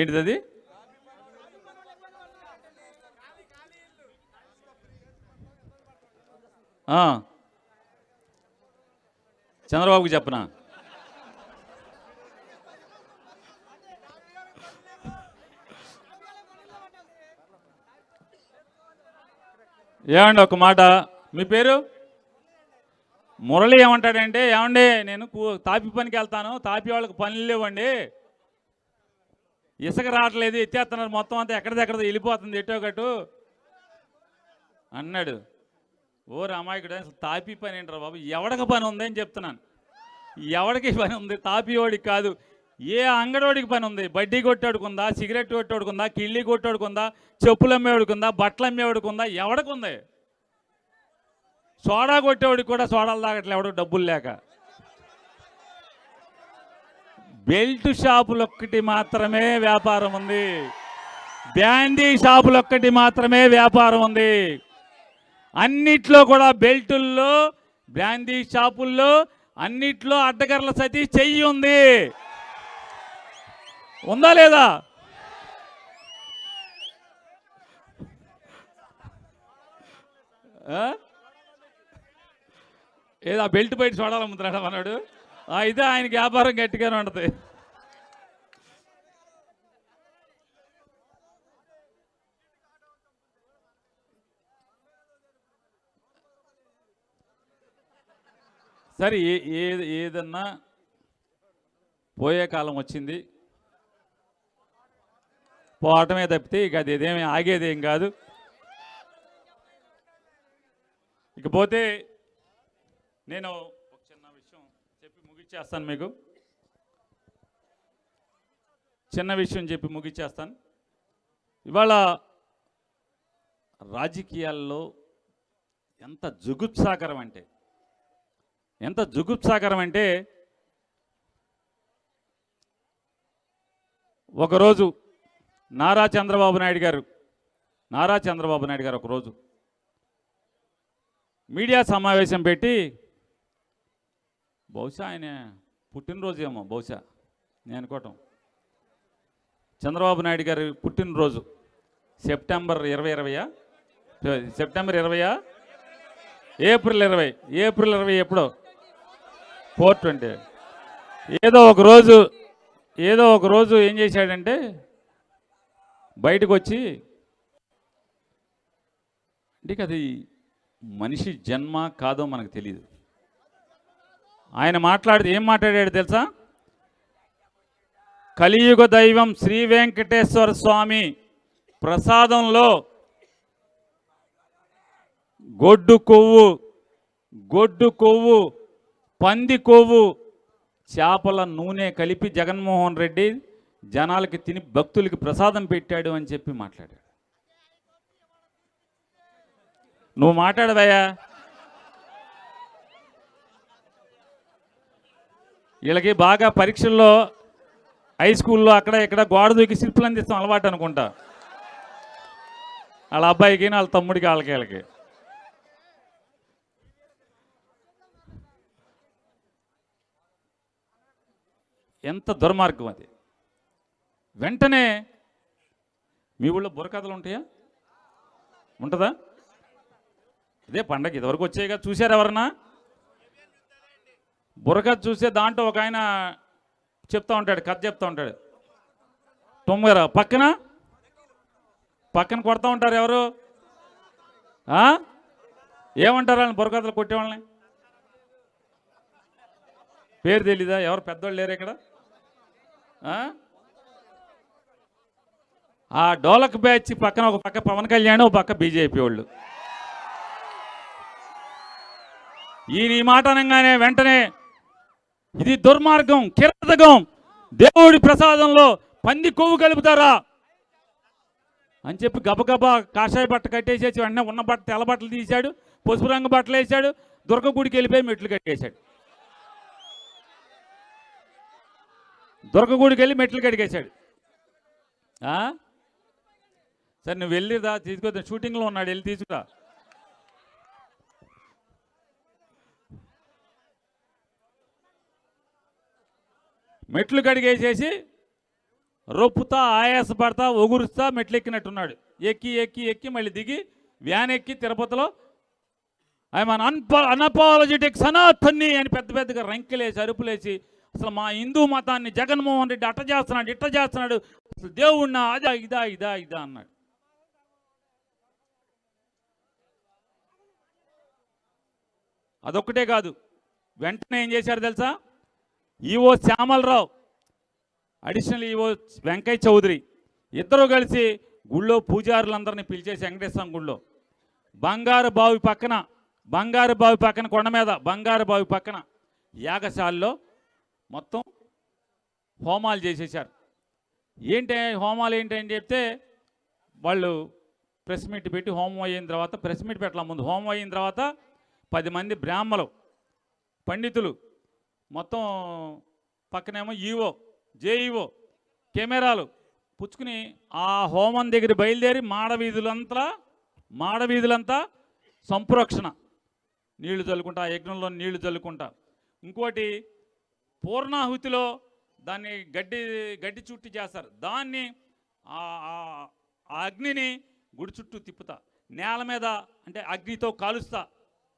ఏంటిది అది చంద్రబాబుకి చెప్పనా? ఏమండి ఒక మాట? మీ పేరు? మురళి ఏమంటాడంటే ఏమండి నేను తాపి పనికి వెళ్తాను తాపి వాళ్ళకి పనులు లేవండి. ఇసుక రావట్లేదు ఎత్తేస్తున్నారు. మొత్తం అంతా ఎక్కడిదెక్కడ వెళ్ళిపోతుంది ఎటో గటు. అన్నాడు. ఓ రామాయకుడు తాపి పని ఏంట్రా బాబు? ఎవడికి పని ఉందని చెప్తున్నాను. ఎవడికి పని ఉంది? తాపివాడికి కాదు. ఏ అంగడోడికి పని ఉంది? బడ్డీ కొట్టాడుకుందా సిగరెట్ కొట్టాడుకుందా కిళ్ళి కొట్టాడుకుందా చెప్పులు అమ్మేవాడుకుందా? బట్టలు అమ్మేవాడుకుందా? ఎవడికి ఉంది సోడా కొట్టేవాడికి కూడా సోడాలు తాగట్లే ఎవడో డబ్బులు లేక. బెల్ట్ షాపులొక్కటి మాత్రమే వ్యాపారం ఉంది. బ్యాండీ షాపులొక్కటి మాత్రమే వ్యాపారం ఉంది. అన్నిట్లో కూడా బెల్టుల్లో బ్రాందీ షాపుల్లో అన్నిట్లో అడ్డగర్ల సతీష్ చెయ్యి ఉంది. ఉందా లేదా? ఏదో బెల్ట్ బయట చూడాలమ్ముతున్నాడు మనోడు? అయితే ఆయన ఆయనకి వ్యాపారం గట్టిగానే ఉంటుంది. సరే ఏ ఏ ఏదన్నా పోయే కాలం వచ్చింది. పోవటమే తప్పితే ఇక అది ఇదేమి ఆగేదేం కాదు. ఇకపోతే నేను ఒక చిన్న విషయం చెప్పి ముగిచ్చేస్తాను మీకు. చిన్న విషయం చెప్పి ముగిచ్చేస్తాను. ఇవాళ రాజకీయాల్లో ఎంత జుగుప్సాకరం అంటే ఎంత జుగుప్సాకరం అంటే ఒకరోజు నారా చంద్రబాబు నాయుడు గారు నారా చంద్రబాబు నాయుడు గారు ఒకరోజు మీడియా సమావేశం పెట్టి బహుశా ఆయన పుట్టినరోజేమో బహుశా నేను అనుకోవటం. చంద్రబాబు నాయుడు గారి పుట్టినరోజు సెప్టెంబర్ ఇరవై ఇరవయా? సెప్టెంబర్ ఇరవయా? ఏప్రిల్ ఇరవై. ఏప్రిల్ ఇరవై ఎప్పుడో? Four twenty. ఏదో ఒక రోజు ఏదో ఒక రోజు ఏం చేశాడంటే బయటకు వచ్చి అంటే అది మనిషి జన్మ కాదో మనకు తెలియదు ఆయన మాట్లాడితే ఏం మాట్లాడాడు తెలుసా? కలియుగ దైవం శ్రీ వెంకటేశ్వర స్వామి ప్రసాదంలో గొడ్డు కొవ్వు గొడ్డు కొవ్వు పంది కొవ్వు చేపల నూనె కలిపి జగన్మోహన్ రెడ్డి జనాలకి తిని భక్తులకి ప్రసాదం పెట్టాడు అని చెప్పి మాట్లాడాడు. నువ్వు మాట్లాడవయ్యా. వీళ్ళకి బాగా పరీక్షల్లో హై స్కూల్లో అక్కడ ఇక్కడ గోడ దూకి శిల్పులు అందిస్తాం అలవాటు అనుకుంటా. వాళ్ళ అబ్బాయికి వాళ్ళ తమ్ముడికి వాళ్ళకి వీళ్ళకి. ఎంత దుర్మార్గం అది. వెంటనే మీ ఊళ్ళో బుర్రకథలు ఉంటాయా? ఉంటుందా? ఇదే పండగ ఇదివరకు వచ్చాయిగా. చూశారు ఎవరన్నా? బుర్రకథ చూస్తే దాంట్లో ఒక ఆయన చెప్తా ఉంటాడు కథ చెప్తా ఉంటాడు. తొమ్మిది పక్కన? పక్కన కొడతా ఉంటారు ఎవరు? ఏమంటారు వాళ్ళని బుర్రకథలు కొట్టేవాళ్ళని పేరు తెలీదా? ఎవరు పెద్దవాళ్ళు లేరు ఇక్కడ? ఆ? ఆ డోలక్ బ్యాచ్ పక్కన ఒక పక్క పవన్ కళ్యాణ్ ఒక పక్క బీజేపీ వాళ్ళు. ఈయన ఈ మాట అనగానే వెంటనే ఇది దుర్మార్గం కిరతకం దేవుడి ప్రసాదంలో పంది కొవ్వు కలుపుతారా? అని చెప్పి గబగబా కాషాయ బట్ట కట్టేసేసి వెంటనే ఉన్న బట్ట తెల్ల బట్టలు తీశాడు పసుపు రంగు బట్టలు వేసాడు దుర్గ గుడికి వెళ్ళిపోయి మెట్లు కట్టేశాడు. దుర్గ గుడికి వెళ్ళి మెట్లు కడిగేశాడు. సరే నువ్వు వెళ్ళిదా తీసుకొద్దా. షూటింగ్లో ఉన్నాడు వెళ్ళి తీసుకురా. మెట్లు కడిగేసేసి రొప్పుతా ఆయాసపడతా ఒగురుస్తా మెట్లు ఎక్కినట్టున్నాడు ఎక్కి ఎక్కి ఎక్కి మళ్ళీ దిగి వ్యాన్ ఎక్కి తిరుపతిలో ఐఎమ్ అన్ప అన్అపాలజెటిక్ సనాతన్ని అని పెద్ద పెద్దగా రంకెలేసి అరుపులేసి అసలు మా హిందూ మతాన్ని జగన్మోహన్ రెడ్డి అట్ట చేస్తున్నాడు ఇట్ట చేస్తున్నాడు. అసలు దేవుడినా అదా ఇదా ఇదా ఇదా అన్నాడు. అదొక్కటే కాదు. వెంటనే ఏం చేశారు తెలుసా? EO Shyamala Rao additional EO Venkaiah Chowdary ఇద్దరు కలిసి గుళ్ళో పూజారులందరినీ పిలిచేసి వెంకటేశ్వరం గుళ్ళో. బంగారు బావి పక్కన బంగారు బావి పక్కన కొండ మీద బంగారు బావి పక్కన యాగశాలలో మొత్తం హోమాలు చేసేసారు ఏంటి హోమాలు ఏంటి అని చెప్తే వాళ్ళు ప్రెస్ మీట్ పెట్టి హోమం అయిన తర్వాత ప్రెస్ మీట్ పెట్టాల ముందు. హోమం అయిన తర్వాత పది మంది బ్రాహ్మలు పండితులు మొత్తం పక్కనేమో ఈవో జేఈఓ కెమెరాలు పుచ్చుకుని ఆ హోమం దగ్గర బయలుదేరి మాడవీధులంతా మాడవీధులంతా సంప్రోక్షణ. నీళ్ళు చల్లుకుంటా ఆ యజ్ఞంలో నీళ్ళు చల్లుకుంటా. ఇంకోటి పూర్ణాహుతిలో దాన్ని గడ్డి గడ్డి చుట్టి చేస్తారు. దాన్ని ఆ- ఆ- ఆ అగ్నిని గుడి చుట్టూ తిప్పుతా. నేల మీద అంటే అగ్నితో కాలుస్తా.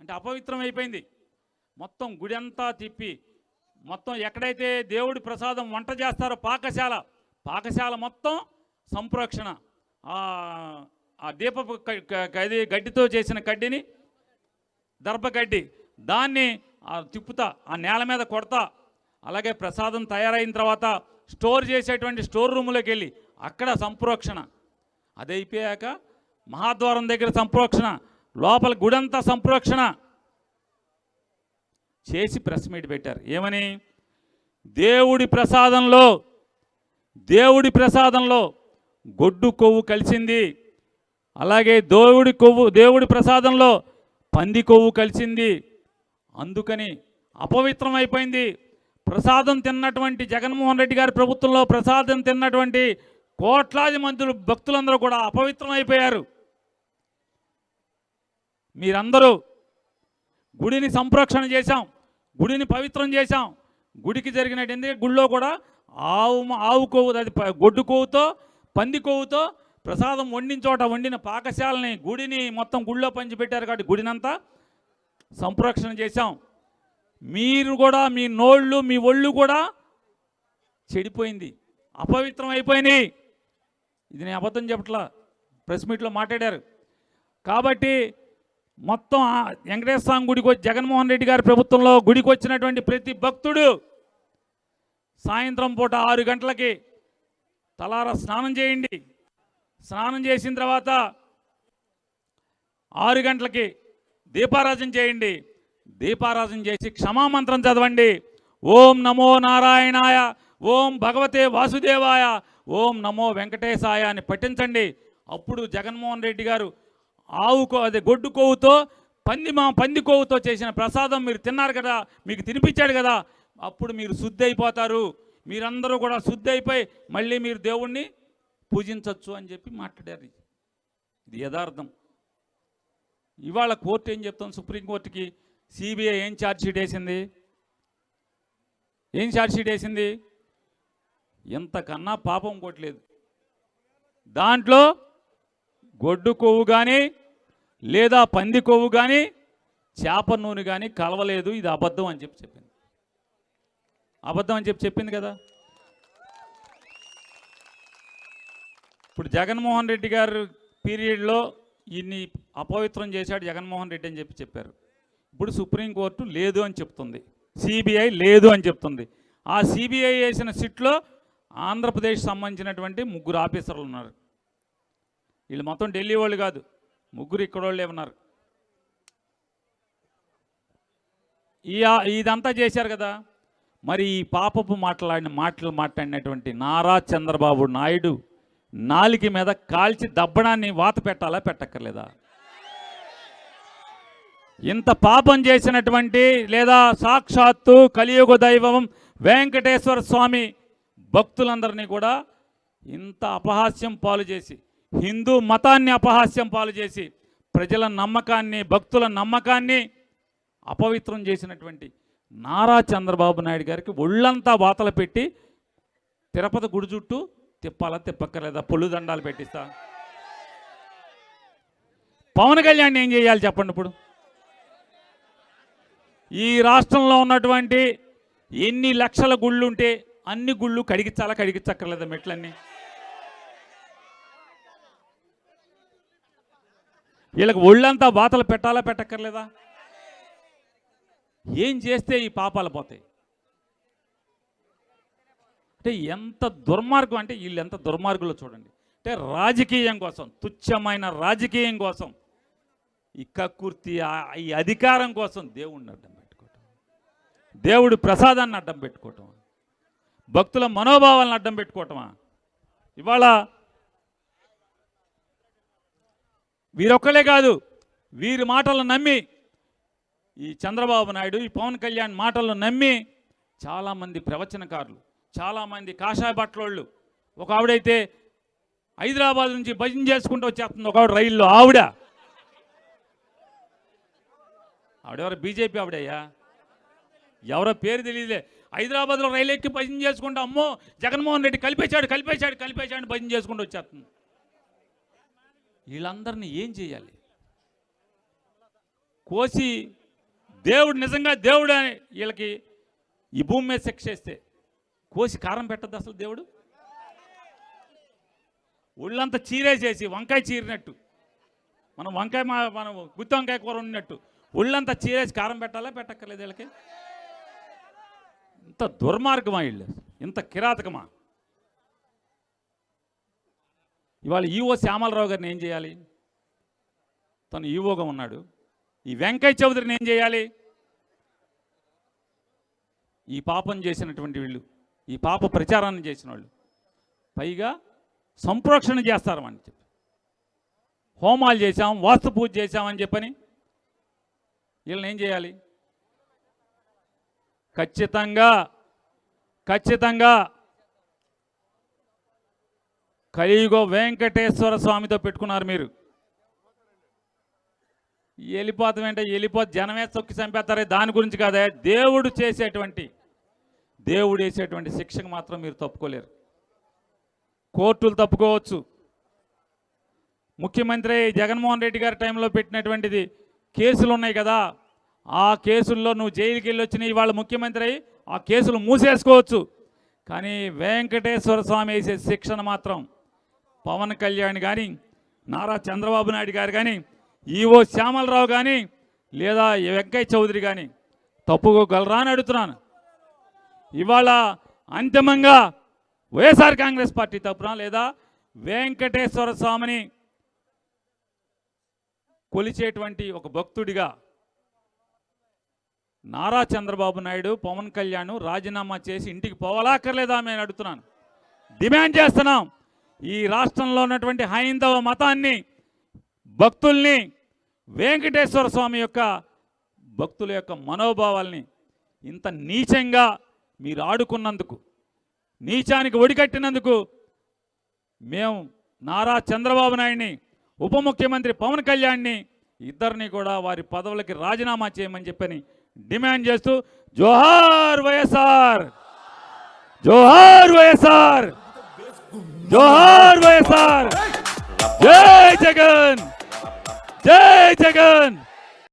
అంటే అపవిత్రం అయిపోయింది. మొత్తం గుడి అంతా తిప్పి మొత్తం ఎక్కడైతే దేవుడి ప్రసాదం వంట చేస్తారో పాకశాల పాకశాల మొత్తం సంప్రోక్షణ. ఆ దీప దీపపు కది గడ్డితో చేసిన కడ్డిని దర్భగడ్డి దాన్ని తిప్పుతా ఆ నేల మీద కొడతా. అలాగే ప్రసాదం తయారైన తర్వాత స్టోర్ చేసేటువంటి స్టోర్ రూమ్లోకి వెళ్ళి అక్కడ సంప్రోక్షణ. అది అయిపోయాక మహాద్వారం దగ్గర సంప్రోక్షణ లోపల గుడంతా సంప్రోక్షణ. చేసి ప్రెస్ మీట్ పెట్టారు. ఏమని? దేవుడి ప్రసాదంలో దేవుడి ప్రసాదంలో గొడ్డు కొవ్వు కలిసింది. అలాగే దేవుడి కొవ్వు దేవుడి ప్రసాదంలో పంది కొవ్వు కలిసింది. అందుకని అపవిత్రం అయిపోయింది. ప్రసాదం తిన్నటువంటి జగన్మోహన్ రెడ్డి గారి ప్రభుత్వంలో ప్రసాదం తిన్నటువంటి కోట్లాది మందులు భక్తులందరూ కూడా అపవిత్రం అయిపోయారు. మీరందరూ గుడిని సంప్రోక్షణ చేశాం. గుడిని పవిత్రం చేశాం. గుడికి జరిగినట్టు ఎందుకంటే గుడిలో కూడా ఆవు ఆవు కొవ్వు అది గొడ్డు కొవ్వుతో పంది కొవ్వుతో ప్రసాదం వండిన చోట వండిన పాకశాలని గుడిని మొత్తం గుడిలో పంచిపెట్టారు కాబట్టి గుడినంతా సంప్రోక్షణ చేశాం. మీరు కూడా మీ నోళ్ళు మీ ఒళ్ళు కూడా చెడిపోయింది. అపవిత్రం అయిపోయినాయి. ఇది నేను అబద్ధం చెప్పట్లా. ప్రెస్ మీట్లో మాట్లాడారు. కాబట్టి మొత్తం ఆ వెంకటేశ్వర స్వామి గుడికి వచ్చి జగన్మోహన్ రెడ్డి గారి ప్రభుత్వంలో గుడికి వచ్చినటువంటి ప్రతి భక్తుడు సాయంత్రం పూట ఆరు గంటలకి తలార స్నానం చేయండి. స్నానం చేసిన తర్వాత ఆరు గంటలకి దీపారాజన చేయండి. దీపారాజన చేసి క్షమామంత్రం చదవండి. ఓం నమో నారాయణాయ ఓం భగవతే వాసుదేవాయ ఓం నమో వెంకటేశాయ అని పఠించండి. అప్పుడు జగన్మోహన్ రెడ్డి గారు ఆవు కో అదే గొడ్డు కొవ్వుతో పంది మా పంది కొవ్వుతో చేసిన ప్రసాదం మీరు తిన్నారు కదా మీకు తినిపించాడు కదా అప్పుడు మీరు శుద్ధి అయిపోతారు. మీరందరూ కూడా శుద్ధి అయిపోయి మళ్ళీ మీరు దేవుణ్ణి పూజించవచ్చు అని చెప్పి మాట్లాడారు. ఇది యథార్థం. ఇవాళ కోర్టు ఏం చెప్తాం సుప్రీంకోర్టుకి సిబిఐ ఏం ఛార్జ్షీట్ వేసింది? ఏం ఛార్జ్షీట్ వేసింది? ఎంతకన్నా పాపం కొట్టలేదు దాంట్లో గొడ్డు కొవ్వు కానీ లేదా పంది కొవ్వు కానీ చేప నూనె కానీ కలవలేదు ఇది అబద్ధం అని చెప్పి చెప్పింది. అబద్ధం అని చెప్పి చెప్పింది కదా? ఇప్పుడు జగన్మోహన్ రెడ్డి గారు పీరియడ్లో ఇన్ని అపవిత్రం చేశాడు జగన్మోహన్ రెడ్డి అని చెప్పి చెప్పారు. ఇప్పుడు సుప్రీంకోర్టు లేదు అని చెప్తుంది. సిబిఐ లేదు అని చెప్తుంది. ఆ సిబిఐ వేసిన సిట్లో ఆంధ్రప్రదేశ్ సంబంధించినటువంటి ముగ్గురు ఆఫీసర్లు ఉన్నారు. వీళ్ళు మొత్తం ఢిల్లీ వాళ్ళు కాదు. ముగ్గురు ఇక్కడోళ్ళే ఉన్నారు. ఇదంతా చేశారు కదా. మరి ఈ పాపపు మాట్లాడిన మాటలు మాట్లాడినటువంటి నారా చంద్రబాబు నాయుడు నాలికి మీద కాల్చి దబ్బడాన్ని వాత పెట్టాలా పెట్టక్కర్లేదా? ఇంత పాపం చేసినటువంటి లేదా సాక్షాత్తు కలియుగ దైవం వెంకటేశ్వర స్వామి భక్తులందరినీ కూడా ఇంత అపహాస్యం పాలు చేసి హిందూ మతాన్ని అపహాస్యం పాలు చేసి ప్రజల నమ్మకాన్ని భక్తుల నమ్మకాన్ని అపవిత్రం చేసినటువంటి నారా చంద్రబాబు నాయుడు గారికి ఒళ్ళంతా వాతలు పెట్టి తిరుపతి గుడి చుట్టూ తిప్పాలా తిప్పక్కర్లేదా? పొల్లు దండాలు పెట్టిస్తా. పవన్ కళ్యాణ్ ఏం చేయాలి చెప్పండి ఇప్పుడు? ఈ రాష్ట్రంలో ఉన్నటువంటి ఎన్ని లక్షల గుళ్ళు ఉంటే అన్ని గుళ్ళు కడిగించాలా కడిగించక్కర్లేదా మెట్లన్నీ? వీళ్ళకి ఒళ్ళంతా బాతలు పెట్టాలా పెట్టక్కర్లేదా? ఏం చేస్తే ఈ పాపాలు పోతాయి? అంటే ఎంత దుర్మార్గం అంటే వీళ్ళు ఎంత దుర్మార్గులో చూడండి. అంటే రాజకీయం కోసం తుచ్చమైన రాజకీయం కోసం ఈ కక్కుర్తి ఈ అధికారం కోసం దేవుడిని అడ్డం పెట్టుకోవటం. దేవుడి ప్రసాదాన్ని అడ్డం పెట్టుకోవటం. భక్తుల మనోభావాలను అడ్డం పెట్టుకోవటమా? ఇవాళ వీరొక్కలే కాదు వీరి మాటలను నమ్మి ఈ చంద్రబాబు నాయుడు ఈ పవన్ కళ్యాణ్ మాటలను నమ్మి చాలామంది ప్రవచనకారులు చాలామంది కాషాయ బట్టలోళ్ళు ఒక ఆవిడైతే హైదరాబాద్ నుంచి భజన చేసుకుంటూ వచ్చేస్తుంది ఒక ఆవిడ రైల్లో ఆవిడ. ఆవిడెవరు? బీజేపీ ఆవిడయ్యా? ఎవరో పేరు తెలియదులే హైదరాబాద్లో రైలు ఎక్కి భజన చేసుకుంటూ అమ్మో జగన్మోహన్ రెడ్డి కలిపేశాడు కలిపేశాడు కలిపేశాడు భజన చేసుకుంటూ వచ్చేస్తుంది. వీళ్ళందరినీ ఏం చేయాలి? కోసి దేవుడు నిజంగా దేవుడు అని వీళ్ళకి ఈ భూమి మీద శిక్ష చేస్తే కోసి కారం పెట్టద్దు అసలు దేవుడు? ఒళ్ళంతా చీరేసేసి వంకాయ చీరినట్టు. మనం వంకాయ మా మనం గుత్తి వంకాయ కూర ఉన్నట్టు ఒళ్ళంతా చీరేసి కారం పెట్టాలా పెట్టక్కర్లేదు వీళ్ళకి? ఇంత దుర్మార్గమా వీళ్ళు? ఇంత కిరాతకమా? ఇవాళ ఈవో శ్యామలరావు గారిని ఏం చేయాలి? తను ఈవోగా ఉన్నాడు. ఈ వెంకయ్య చౌదరిని ఏం చేయాలి? ఈ పాపం చేసినటువంటి వీళ్ళు ఈ పాప ప్రచారాన్ని చేసిన వాళ్ళు పైగా సంప్రోక్షణ చేస్తారు అని చెప్పి. హోమాలు చేశాం వాస్తు పూజ చేశామని చెప్పని వీళ్ళని ఏం చేయాలి? ఖచ్చితంగా ఖచ్చితంగా కలియుగ వెంకటేశ్వర స్వామితో పెట్టుకున్నారు మీరు. వెళ్ళిపోతాం ఏంటో వెళ్ళిపోతే జనమే చొక్కి చంపేస్తారే దాని గురించి కాదే దేవుడు చేసేటువంటి దేవుడు వేసేటువంటి శిక్షకు మాత్రం మీరు తప్పుకోలేరు. కోర్టులు తప్పుకోవచ్చు. ముఖ్యమంత్రి జగన్మోహన్ రెడ్డి గారి టైంలో పెట్టినటువంటిది కేసులు ఉన్నాయి కదా ఆ కేసుల్లో నువ్వు జైలుకి వెళ్ళి వచ్చిన ఇవాళ ముఖ్యమంత్రి అయి ఆ కేసులు మూసేసుకోవచ్చు. కానీ వెంకటేశ్వర స్వామి వేసే శిక్షణ మాత్రం పవన్ కళ్యాణ్ కానీ నారా చంద్రబాబు నాయుడు గారు కానీ ఈవో శ్యామలరావు కానీ లేదా వెంకయ్య చౌదరి కానీ తప్పుకోగలరా అని అడుగుతున్నాను. ఇవాళ అంతిమంగా వైఎస్ఆర్ కాంగ్రెస్ పార్టీ తప్పున లేదా వెంకటేశ్వర స్వామిని కొలిచేటువంటి ఒక భక్తుడిగా నారా చంద్రబాబు నాయుడు పవన్ కళ్యాణ్ రాజీనామా చేసి ఇంటికి పోవాలా అక్కర్లేదా అని నేను అడుగుతున్నాను. డిమాండ్ చేస్తున్నాం. ఈ రాష్ట్రంలో ఉన్నటువంటి హైందవ మతాన్ని భక్తుల్ని వెంకటేశ్వర స్వామి యొక్క భక్తుల యొక్క మనోభావాల్ని ఇంత నీచంగా మీరు ఆడుకున్నందుకు నీచానికి ఒడికట్టినందుకు మేము నారా చంద్రబాబు నాయుడిని ఉప ముఖ్యమంత్రి పవన్ కళ్యాణ్ని ఇద్దరిని కూడా వారి పదవులకి రాజీనామా చేయమని చెప్పని డిమాండ్ చేస్తూ జోహార్ వైఎస్ఆర్! జోహార్ వైఎస్ఆర్! జోహార్ వైఎస్ఆర్. జై జగన్. జై జగన్.